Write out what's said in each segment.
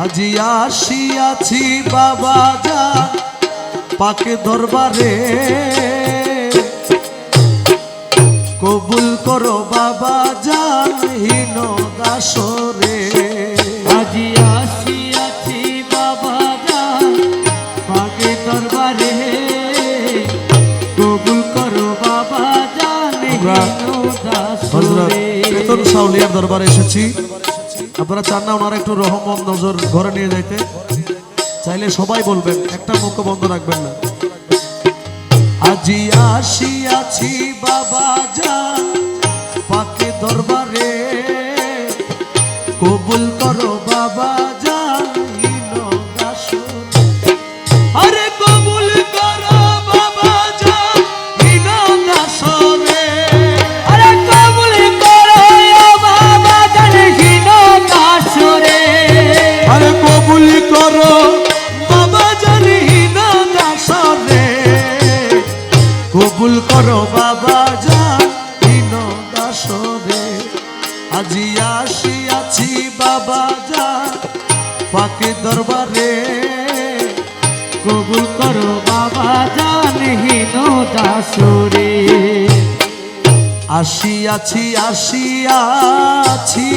আজি আসিয়াছি বাবা যা পাকে দরবারে। কবুল করো বাবা জান হীন দাসরে। আজি আসিয়াছি বাবা যান পাকে দরবারে। কবুল করো বাবা জান আমরা হজরত বেতন সাউলিয়ার দরবারে এসেছি। আপনারা চান না ওনারা একটু রহমত নজর ঘরে নিয়ে যাইতে? চাইলে সবাই বলবেন, একটা মুখ বন্ধ রাখবেন না। আজি আসিয়াছি বাবা যা, পাকে দরবারে, কবুল করো বাবা করো বাবা জানি না দাসরে। আজি আসিয়াছি বাবা যা পাকে দরবারে। কবুল করো বাবা জান হীন দাসরে। আসিয়াছি আসিয়াছি।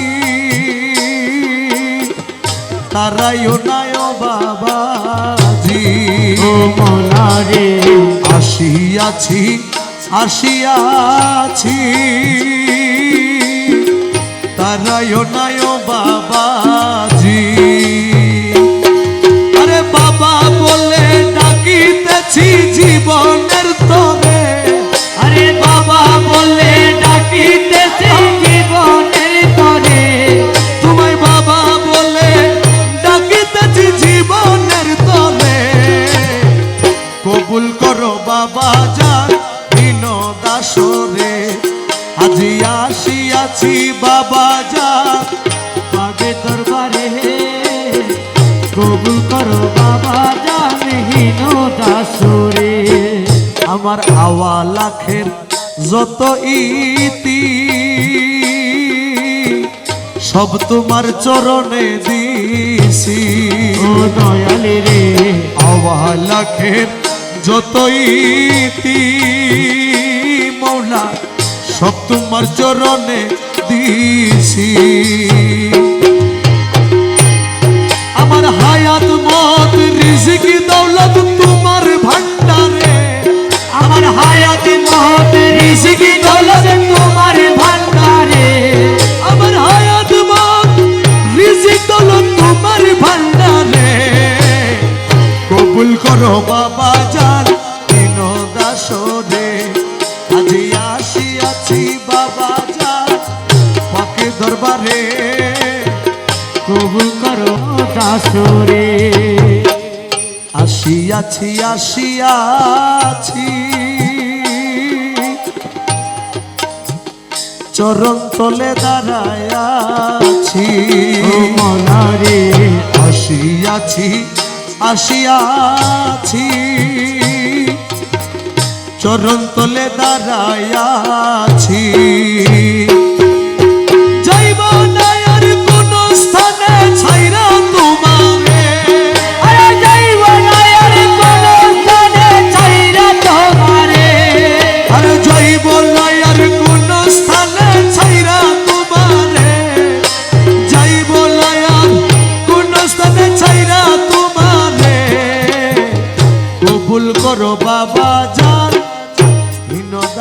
তারাইও নায় বাবাজি। ও মোলা রে আসিয়াছি আসিয়াছি তারাইও নায় বাবাজি দাসরে আজি আসিয়াছি বাবা যান পাগে দরবারে কবুল করো বাবা জান হীন দাসরে। আমার আওয়া লাখের যত ইতি সব তোমার চরণে দিছি। ও দয়ালে রে। আওয়া লাখের যত ইতি মৌলা সব তোমার চরণে দিছি আমার হায়াত মত, রিজিক, দৌলত তোমার ভান্ডারে আমার হায়াত মহত রিজিকি, দৌলত তোমার ভান্ডারে আমার হায়াত মত, রিজিক, দৌলত তোমার ভান্ডারে কবুল করো বাবা জান দরবারে কবুল করো দাসরে। আসিয়াছি আসিয়াছি। চরণ তলে দাঁড়ায়াছি ও মোলা রে আসিয়াছি আসিয়াছি। চরণ তলে দাঁড়ায়াছি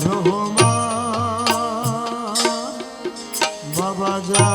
রহমান বাবা যা